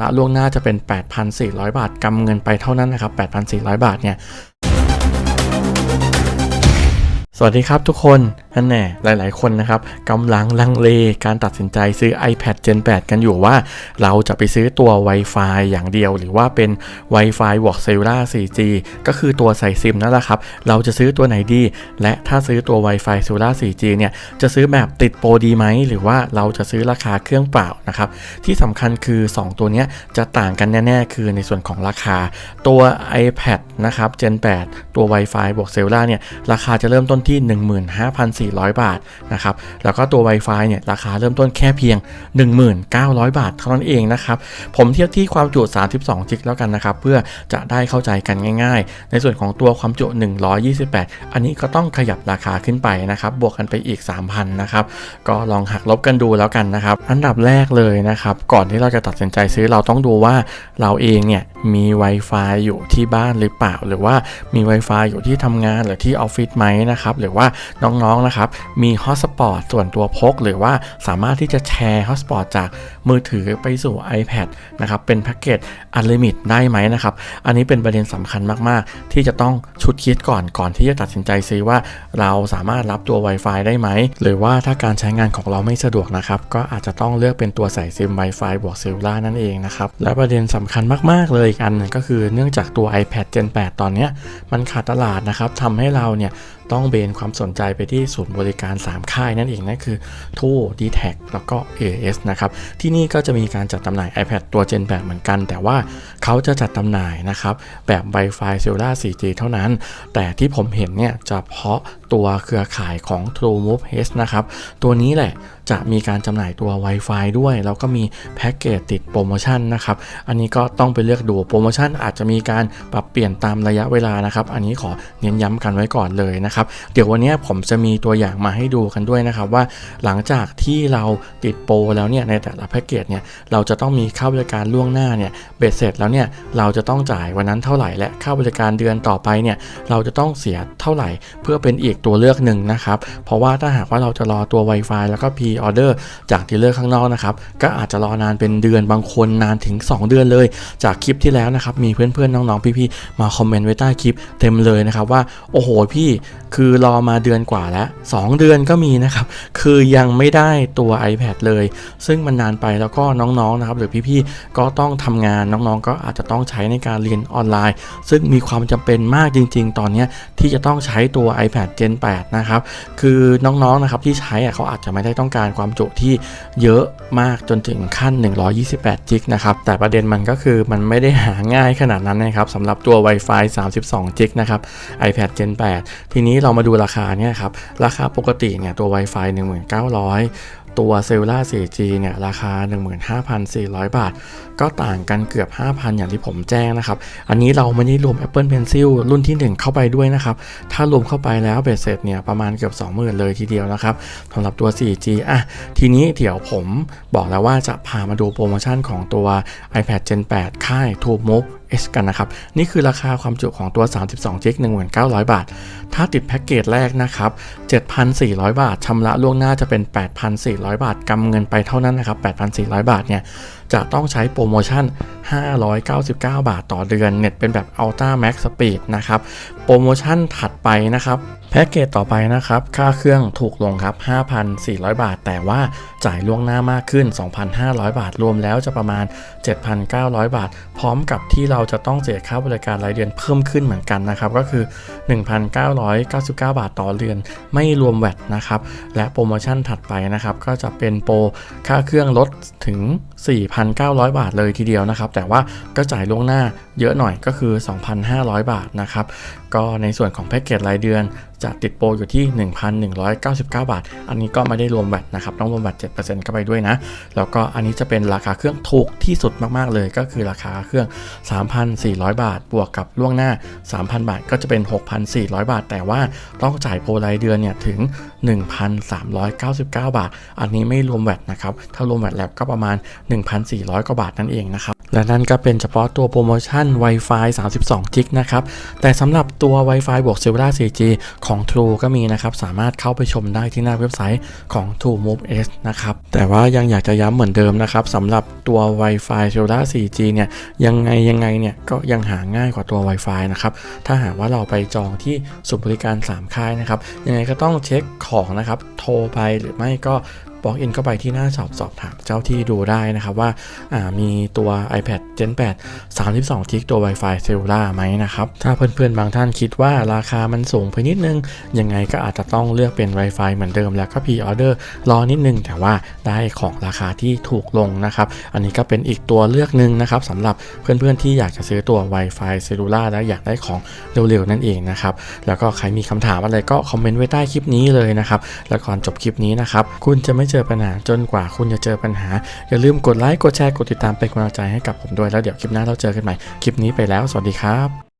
ละล่วงหน้าจะเป็น 8,400 บาทกำเงินไปเท่านั้นนะครับ 8,400 บาทเนี่ย วัสดีครับทุกคนนั่นแน่หลาย ๆ คนนะครับกำลังลังเลการตัดสินใจซื้อ iPad Gen 8 กันอยู่ว่า เราจะไปซื้อตัว Wi-Fi อย่างเดียว หรือว่าเป็น Wi-Fi บวก Cellular 4G ก็คือตัวใส่ซิมนั่นแหละครับ เราจะซื้อตัวไหนดี และถ้าซื้อตัว Wi-Fi Cellular 4G เนี่ยจะซื้อแบบติดโปรดีไหม หรือว่าเราจะซื้อราคาเครื่องเปล่านะครับที่สำคัญคือ 2 ตัวนี้จะต่างกันแน่ ๆ คือในส่วนของราคาตัว iPad นะครับ Gen 8 ตัว Wi-Fi บวก Cellular เนี่ยราคาจะเริ่มต้นที่15,400 บาทนะครับแล้วก็ตัว Wi-Fi เนี่ยราคาเริ่มต้นแค่เพียง 19,000 บาท เท่านั้นเองนะครับผมเทียบที่ความจุ 32 จิกแล้วกันนะครับเพื่อจะได้เข้าใจกันง่าย ๆ ในส่วนของตัวความจุ 128 อันนี้ก็ต้องขยับราคาขึ้นไปนะครับบวกกันไปอีก 3,000นะครับก็ลองหักลบกันดูแล้วกันนะครับอันดับแรกเลยนะครับก่อนที่เราจะตัดสินใจซื้อเราต้องดูว่าเราเองเนี่ย มี Wi-Fi อยู่ที่บ้านหรือเปล่า หรือว่ามี Wi-Fi อยู่ที่ทำงานหรือที่ออฟฟิศไหมนะครับหรือว่าน้องๆนะครับมีฮอตสปอตส่วนตัวพก หรือว่าสามารถที่จะแชร์ฮอตสปอตจากมือถือไปสู่ iPad นะครับเป็นแพ็กเกจอันลิมิตได้ไหมนะครับอันนี้เป็นประเด็นสำคัญมากๆ ที่จะต้องชุดคิดก่อนก่อนที่จะตัดสินใจซื้อว่าเราสามารถรับตัว Wi-Fi ได้ไหม หรือว่าถ้าการใช้งานของเราไม่สะดวกนะครับ ก็อาจจะต้องเลือกเป็นตัวใส่ซิม Wi-Fi บวกเซลล่านั่นเองนะครับและประเด็นสำคัญมากๆเลยอีกอันนึงก็คือเนื่องจากตัว iPad Gen 8 ตอนนี้มันขาดตลาดนะครับทำให้เราเนี่ยต้องเบนความสนใจไปที่ศูนย์บริการ 3 ค่ายนั่นเองนั่นคือทู d t แทแล้วก็ AS นะครับ ที่นี่ก็จะมีการจัดจำหน่าย iPad ตัว Gen 8 เหมือนกัน แต่ว่าเขาจะจัดจำหน่ายนะครับ แบบ Wi-Fi Cellular 4G เท่านั้น แต่ที่ผมเห็นเนี่ยจะเพาะตัวเครือข่ายของ TrueMove H นะครับ ตัวนี้แหละจะมีการจำหน่ายตัว Wi-Fi ด้วย แล้วก็มีแพ็กเกจติดโปรโมชั่นนะครับ อันนี้ก็ต้องไปเลือกดูโปรโมชั่นอาจจะมีการปรับเปลี่ยนตามระยะเวลานะครับ อันนี้ขอเน้นย้ำกันไว้ก่อนเลยนะครับ เดี๋ยววันนี้ผมจะมีตัวอย่างมาให้ดูกันด้วยนะครับว่า หลังจากที่เราติดโปรแล้วเนี่ยในแต่ละแพ็กเกจเนี่ยเราจะต้องมีค่าบริการล่วงหน้าเนี่ยเบ็ดเสร็จแล้วเนี่ยเราจะต้องจ่ายวันนั้นเท่าไหร่และค่าบริการเดือนต่อไปเนี่ยเราจะต้องเสียเท่าไหร่ เพื่อเป็นอีกตัวเลือกหนึ่งนะครับ เพราะว่าถ้าหากว่าเราจะรอตัว Wi-Fi แล้วก็ P order จากดีลเลอร์ข้างนอกนะครับก็อาจจะรอนานเป็นเดือนบางคนนานถึง 2 เดือนเลย จากคลิปที่ที่แล้วนะครับมีเพื่อนๆน้องๆพี่ๆมาคอมเมนต์ไว้ใต้คลิปเต็มเลยนะครับว่าโอ้โหพี่คือรอมาเดือนกว่าแล้ว 2 เดือนก็มีนะครับคือยังไม่ได้ตัว iPad เลย ซึ่งมันนานไปแล้วก็น้องๆนะครับหรือพี่ๆก็ต้องทำงานน้องๆ ก็อาจจะต้องใช้ในการเรียนออนไลน์ ซึ่งมีความจำเป็นมากจริง ๆ ตอนนี้ที่จะต้องใช้ตัว iPad Gen 8 นะครับคือน้องๆนะครับที่ใช้เขาอาจจะไม่ได้ต้องการความจุที่เยอะมากจนถึงขั้น 128จิกนะครับแต่ประเด็นมันก็คือมันไม่ได้หาง่ายขนาดนั้นนะครับสำหรับตัว Wi-Fi 32จิกนะครับ iPad Gen 8 ทีนี้เรามาดูราคาเนี่ยครับ ราคาปกติเนี่ยตัว Wi-Fi 1900 ตัว Cellular 4G เนี่ยราคา 15,400 บาท ก็ต่างกันเกือบ 5,000 อย่างที่ผมแจ้งนะครับ อันนี้เราไม่ได้รวม Apple Pencil รุ่นที่ 1 เข้าไปด้วยนะครับ ถ้ารวมเข้าไปแล้วเบ็ดเสร็จเนี่ยประมาณเกือบ 20,000 เลยทีเดียวนะครับสำหรับตัว 4G อะทีนี้เดี๋ยวผมบอกแล้วว่าจะพามาดูโปรโมชั่นของตัว iPad Gen 8 ค่าย TrueMove S กันนะครับ นี่คือราคาความจุของตัว 32 g b 19,000 บาท ถ้าติดแพ็กเกจแรกนะครับ 7,400 บาทชำระล่วงหน้าจะเป็น 8,400 บาทกำเงินไปเท่านั้นนะครับ 8,400 บาทเนี่ย จะต้องใช้โปรโมชั่น 599 บาทต่อเดือน เน็ตเป็นแบบ Ultra Max Speed นะครับ โปรโมชั่นถัดไปนะครับแพ็กเกจต่อไปนะครับ ค่าเครื่องถูกลงครับ 5,400 บาท แต่ว่าจ่ายล่วงหน้ามากขึ้น 2,500 บาท รวมแล้วจะประมาณ 7,900 บาท พร้อมกับที่เราจะต้องเสียค่าบริการรายเดือนเพิ่มขึ้นเหมือนกันนะครับ ก็คือ 1,999 บาทต่อเดือน ไม่รวมแวตนะครับ และโปรโมชั่นถัดไปนะครับ ก็จะเป็นโปรค่าเครื่องลดถึง 4,900 บาทเลยทีเดียวนะครับ แต่ว่าก็จ่ายล่วงหน้าเยอะหน่อยก็คือ 2,500 บาทนะครับ ก็ในส่วนของแพ็กเกจรายเดือน จะติดโปรอยู่ที่ 1,199 บาท อันนี้ก็ไม่ได้รวมแวตนะครับ ต้องรวมแวต7%เข้าไปด้วยนะ แล้วก็อันนี้จะเป็นราคาเครื่องถูกที่สุดมากๆเลย ก็คือราคาเครื่อง 3,400 บาท บวกกับล่วงหน้า 3,000 บาท ก็จะเป็น 6,400 บาท แต่ว่าต้องจ่ายโปรรายเดือนเนี่ยถึง 1,399 บาท อันนี้ไม่รวมแวตนะครับ ถ้ารวมแวตแล้วก็ประมาณ 1,400 กว่าบาทนั่นเองนะครับ และนั่นก็เป็นเฉพาะตัวโปรโมชั่น Wi-Fi 32 g b นะครับ แต่สำหรับตัว Wi-Fi บวก Cellular 4G ของของ True ก็มีนะครับ สามารถเข้าไปชมได้ที่หน้าเว็บไซต์ของ True Move S นะครับ แต่ว่ายังอยากจะย้ำเหมือนเดิมนะครับสำหรับตัว Wi-Fi Cellular 4G เนี่ย ยังไงยังไงเนี่ย ก็ยังหาง่ายกว่าตัว Wi-Fi นะครับ ถ้าหากว่าเราไปจองที่ศูนย์บริการ 3 ค่ายนะครับ ยังไงก็ต้องเช็คของนะครับ โทรไปหรือไม่ก็ บล็อกอินเข้าไปที่หน้าสอบสอบถามเจ้าที่ดูได้นะครับว่าามีตัว iPad Gen 8 32 g b ตัว Wi-Fi Cellular ไหมนะครับ ถ้าเพื่อนๆ บางท่านคิดว่าราคามันสูงไปนิดนึง ยังไงก็อาจจะต้องเลือกเป็น Wi-Fi เหมือนเดิมแล้วก็ Pre Order รอนิดนึง แต่ว่าได้ของราคาที่ถูกลงนะครับ อันนี้ก็เป็นอีกตัวเลือกหนึ่งนะครับสำหรับเพื่อนๆ ที่อยากจะซื้อตัว Wi-Fi Cellular และอยากได้ของเร็วๆ นั่นเองนะครับ แล้วก็ใครมีคำถามอะไรก็คอมเมนต์ไว้ใต้คลิปนี้เลยนะครับ แล้วก่อนจบคลิปนี้นะครับ คุณจะไม่เจอปัญหาจนกว่าคุณจะเจอปัญหา อย่าลืมกดไลค์กดแชร์กดติดตามเป็นกำลังใจให้กับผมด้วยแล้วเดี๋ยวคลิปหน้าเราเจอกันใหม่คลิปนี้ไปแล้วสวัสดีครับ